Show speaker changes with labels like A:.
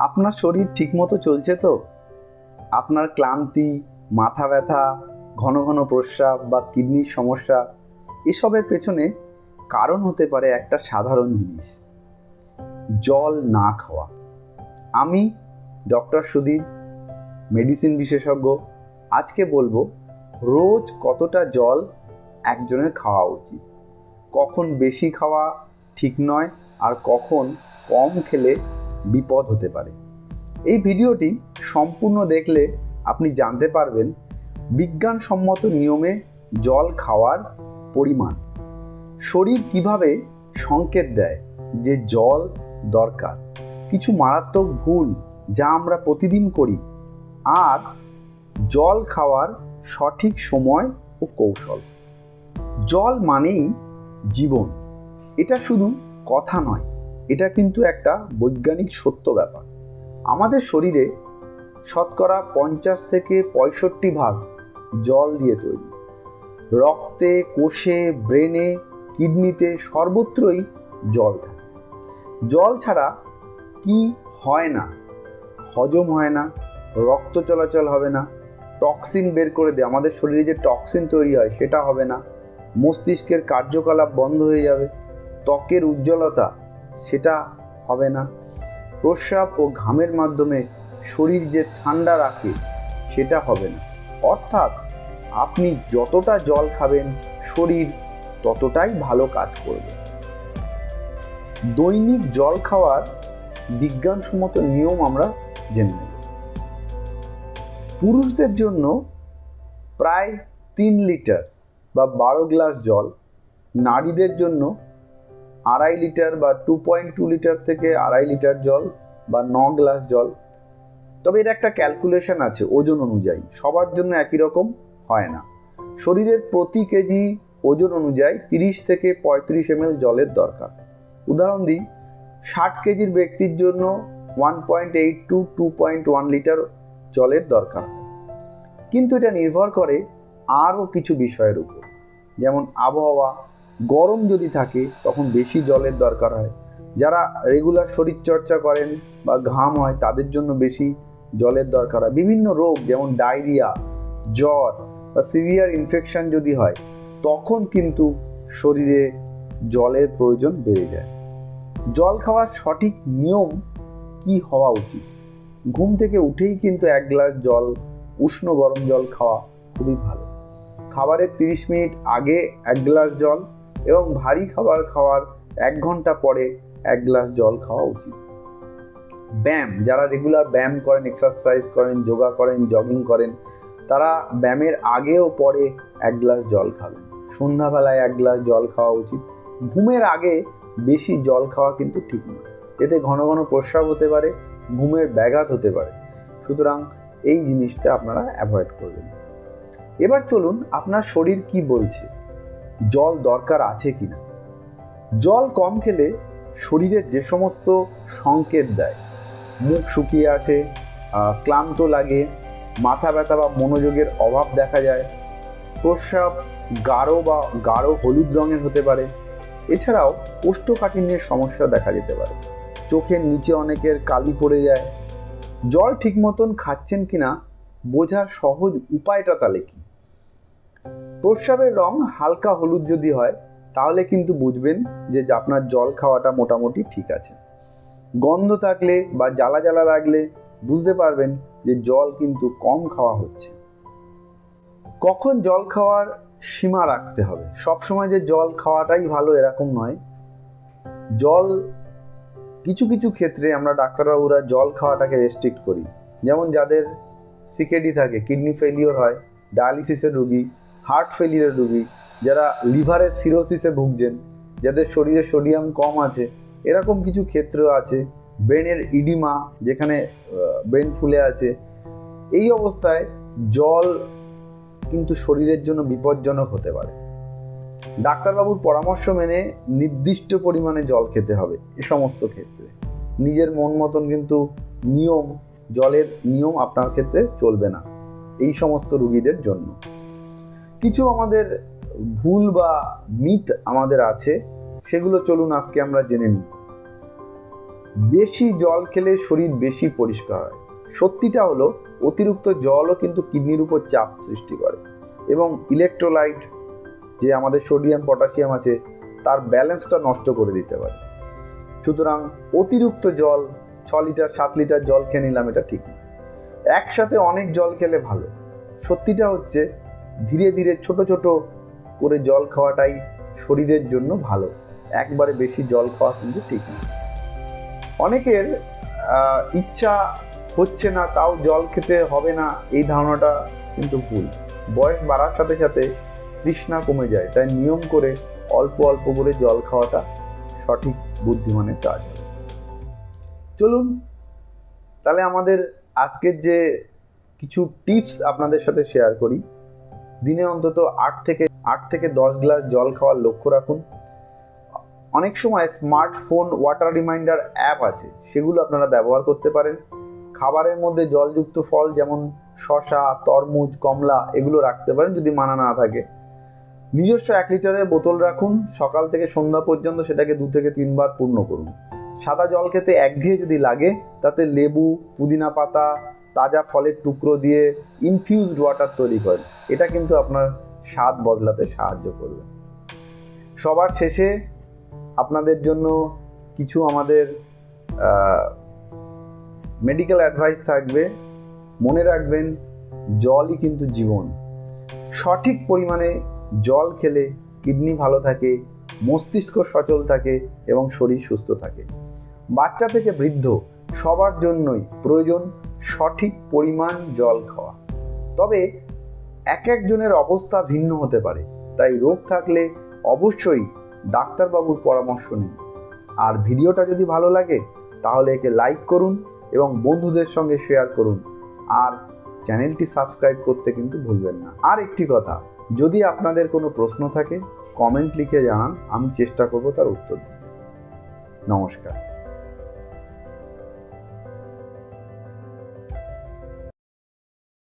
A: আপনার শরীর ঠিকমতো চলছে তো? আপনার ক্লান্তি, মাথা ব্যথা, ঘন ঘন প্রস্রাব বা কিডনির সমস্যা, এসবের পেছনে কারণ হতে পারে একটা সাধারণ জিনিস, জল না খাওয়া। আমি ডক্টর সুদীপ মেডিসিন বিশেষজ্ঞ। আজকে বলব, রোজ কতটা জল একজনের খাওয়া উচিত? কখন বেশি খাওয়া ঠিক নয় আর কখন কম খেলে বিপদ হতে পারে। এই ভিডিওটি সম্পূর্ণ দেখলে আপনি জানতে পারবেন বিজ্ঞানসম্মত নিয়মে জল খাওয়ার পরিমাণ। শরীর কীভাবে সংকেত দেয় যে জল দরকার? কিছু মারাত্মক ভুল যা আমরা প্রতিদিন করি। আর জল খাওয়ার সঠিক সময় ও কৌশল। জল মানেই জীবন। এটা শুধু কথা নয় এটা কিন্তু একটা বৈজ্ঞানিক সত্য ব্যাপার। আমাদের শরীরে শতকরা পঞ্চাশ থেকে পঁয়ষট্টি ভাগ জল দিয়ে তৈরি। রক্তে, কোষে, ব্রেনে, কিডনিতে সর্বত্রই জল থাকে। জল ছাড়া কি হয় না? হজম হয় না, রক্ত চলাচল হবে না, টক্সিন বের করে দেয়। আমাদের শরীরে যে টক্সিন তৈরি হয় সেটা হবে না। মস্তিষ্কের কার্যকলাপ বন্ধ হয়ে যাবে। ত্বকের উজ্জ্বলতা সেটা হবে না। প্রস্রাব ও ঘামের মাধ্যমে শরীর যে ঠান্ডা রাখে, সেটা হবে না। অর্থাৎ আপনি যতটা জল খাবেন, শরীর ততটাই ভালো কাজ করবে। দৈনিক জল খাওয়ার বিজ্ঞানসম্মত নিয়ম আমরা জেনে নেব। পুরুষদের জন্য প্রায় তিন লিটার বা বারো গ্লাস জল, নারীদের জন্য আড়াই লিটার বা টু পয়েন্ট টু লিটার থেকে আড়াই লিটার জল বা ন গ্লাস জল। তবে এর একটা ক্যালকুলেশন আছে ওজন অনুযায়ী, সবার জন্য একই রকম হয় না। শরীরের প্রতি কেজি ওজন অনুযায়ী তিরিশ থেকে পঁয়ত্রিশ এম জলের দরকার। উদাহরণ দিই, ষাট কেজির ব্যক্তির জন্য one point eight to two point one litre জলের দরকার। কিন্তু এটা নির্ভর করে আরও কিছু বিষয়ের উপর, যেমন আবহাওয়া গরম যদি থাকে, তখন বেশি জলের দরকার হয়। যারা রেগুলার শরীরচর্চা করেন বা ঘাম হয়, তাদের জন্য বেশি জলের দরকার হয়। বিভিন্ন রোগ, যেমন ডায়রিয়া, জ্বর বা সিভিয়ার ইনফেকশন যদি হয়, তখন কিন্তু শরীরে জলের প্রয়োজন বেড়ে যায়। জল খাওয়ার সঠিক নিয়ম কি হওয়া উচিত? ঘুম থেকে উঠেই কিন্তু এক গ্লাস জল, উষ্ণ গরম জল খাওয়া খুবই ভালো। খাবারের তিরিশ মিনিট আগে এক গ্লাস জল এবং ভারী খাবার খাওয়ার এক ঘণ্টা পরে এক গ্লাস জল খাওয়া উচিত। ব্যায়াম, যারা রেগুলার ব্যায়াম করেন এক্সারসাইজ করেন, যোগা করেন জগিং করেন, তারা ব্যায়ামের আগে ও পরে এক গ্লাস জল খাবেন। সন্ধ্যাবেলায় এক গ্লাস জল খাওয়া উচিত। ঘুমের আগে বেশি জল খাওয়া কিন্তু ঠিক নয়। এতে ঘন ঘন প্রস্রাব হতে পারে, ঘুমের ব্যাঘাত হতে পারে। সুতরাং এই জিনিসটা আপনারা অ্যাভয়েড করবেন। এবার চলুন আপনার শরীর কি বলছে? জল দরকার আছে কি না জল কম খেলে শরীরের যে সমস্ত সংকেত দেয়, মুখ শুকিয়ে আসে ক্লান্ত লাগে, মাথা ব্যথা বা মনোযোগের অভাব দেখা যায়, প্রস্রাব গাঢ় বা গাঢ় হলুদ রঙের হতে পারে। এছাড়াও কোষ্ঠকাঠিন্যের সমস্যা দেখা যেতে পারে। চোখের নিচে অনেকের কালি পড়ে যায়। জল ঠিক মতন খাচ্ছেন কিনা, বোঝার সহজ উপায়টা তাহলে কি? প্রস্রাবের রং হালকা হলুদ যদি হয়, তাহলে কিন্তু বুঝবেন যে আপনার জল খাওয়াটা মোটামুটি ঠিক আছে। গন্ধ থাকলে বা জ্বালা জ্বালা লাগলে বুঝতে পারবেন যে জল কিন্তু কম খাওয়া হচ্ছে। কখন জল খাওয়ার সীমা রাখতে হবে? সবসময় যে জল খাওয়াটাই ভালো এরকম নয়। জল, কিছু কিছু ক্ষেত্রে আমরা ডাক্তারবাবুরা জল খাওয়াটাকে রেস্ট্রিক্ট করি। যেমন যাদের সিকেডি থাকে কিডনি ফেলিওর হয় ডায়ালিসিসের রুগী হার্ট ফেলিয়ারের রুগী, যারা লিভারের সিরোসিসে ভুগছেন, যাদের শরীরে সোডিয়াম কম আছে, এরকম কিছু ক্ষেত্র আছে, ব্রেনের ইডিমা যেখানে ব্রেন ফুলে আছে, এই অবস্থায় জল কিন্তু শরীরের জন্য বিপজ্জনক হতে পারে। ডাক্তারবাবুর পরামর্শ মেনে নির্দিষ্ট পরিমাণে জল খেতে হবে, এ সমস্ত ক্ষেত্রে। নিজের মন মতন কিন্তু নিয়ম, জলের নিয়ম আপনার ক্ষেত্রে চলবে না, এই সমস্ত রুগীদের জন্য। কিছু আমাদের ভুল বা মিথ আমাদের আছে, সেগুলো চলুন আজকে আমরা জেনে নিই। বেশি জল খেলে শরীর বেশি পরিষ্কার হয়। সত্যিটা হলো, অতিরিক্ত জলও কিন্তু কিডনির উপর চাপ সৃষ্টি করে এবং ইলেকট্রোলাইট যে আমাদের সোডিয়াম পটাশিয়াম আছে, তার ব্যালেন্সটা নষ্ট করে দিতে পারে। সুতরাং অতিরিক্ত জল, ছ লিটার, সাত লিটার জল খেয়ে নিলাম এটা ঠিক না। একসাথে অনেক জল খেলে ভালো। সত্যিটা হচ্ছে ধীরে ধীরে ছোট ছোট করে জল খাওয়াটাই শরীরের জন্য ভালো। একবারে বেশি জল খাওয়া কিন্তু ঠিক না। অনেকের ইচ্ছা হচ্ছে না, তাও জল খেতে হবে না, এই ধারণাটা কিন্তু ভুল। বয়স বাড়ার সাথে সাথে তৃষ্ণা কমে যায়, তাই নিয়ম করে অল্প অল্প করে জল খাওয়াটা সঠিক বুদ্ধিমানের কাজ চলুন, তাহলে আমাদের আজকের যে কিছু টিপস আপনাদের সাথে শেয়ার করি। দিনে অন্তত আট থেকে আট থেকে দশ গ্লাস জল খাওয়ার লক্ষ্য রাখুন। অনেক সময় স্মার্টফোন ওয়াটার রিমাইন্ডার অ্যাপ আছে, সেগুলো আপনারা ব্যবহার করতে পারেন। খাবারের মধ্যে জলযুক্ত ফল যেমন শশা তরমুজ, কমলা, এগুলো রাখতে পারেন যদি মানা না থাকে। নিজস্ব এক লিটারের বোতল রাখুন, সকাল থেকে সন্ধ্যা পর্যন্ত সেটাকে দু থেকে তিনবার পূর্ণ করুন। সাদা জল খেতে একঘেয়ে যদি লাগে, তাতে লেবু, পুদিনা পাতা তাজা ফলের টুকরো দিয়ে ইনফিউজড ওয়াটার তৈরি করেন। এটা কিন্তু আপনার স্বাদ বদলাতে সাহায্য করবে। সবার শেষে আপনাদের জন্য কিছু আমাদের মেডিকেল অ্যাডভাইস থাকবে। মনে রাখবেন, জলই কিন্তু জীবন। সঠিক পরিমাণে জল খেলে কিডনি ভালো থাকে, মস্তিষ্ক সচল থাকে এবং শরীর সুস্থ থাকে। বাচ্চা থেকে বৃদ্ধ সবার জন্যই প্রয়োজন সঠিক পরিমাণ জল খাওয়া। তবে এক একজনের অবস্থা ভিন্ন হতে পারে, তাই রোগ থাকলে অবশ্যই ডাক্তারবাবুর পরামর্শ নিন। আর ভিডিওটা যদি ভালো লাগে, তাহলে একে লাইক করুন এবং বন্ধুদের সঙ্গে শেয়ার করুন। আর চ্যানেলটি সাবস্ক্রাইব করতে কিন্তু ভুলবেন না। আর একটি কথা, যদি আপনাদের কোনো প্রশ্ন থাকে, কমেন্ট লিখে জানান, আমি চেষ্টা করব তার উত্তর দিতে। নমস্কার।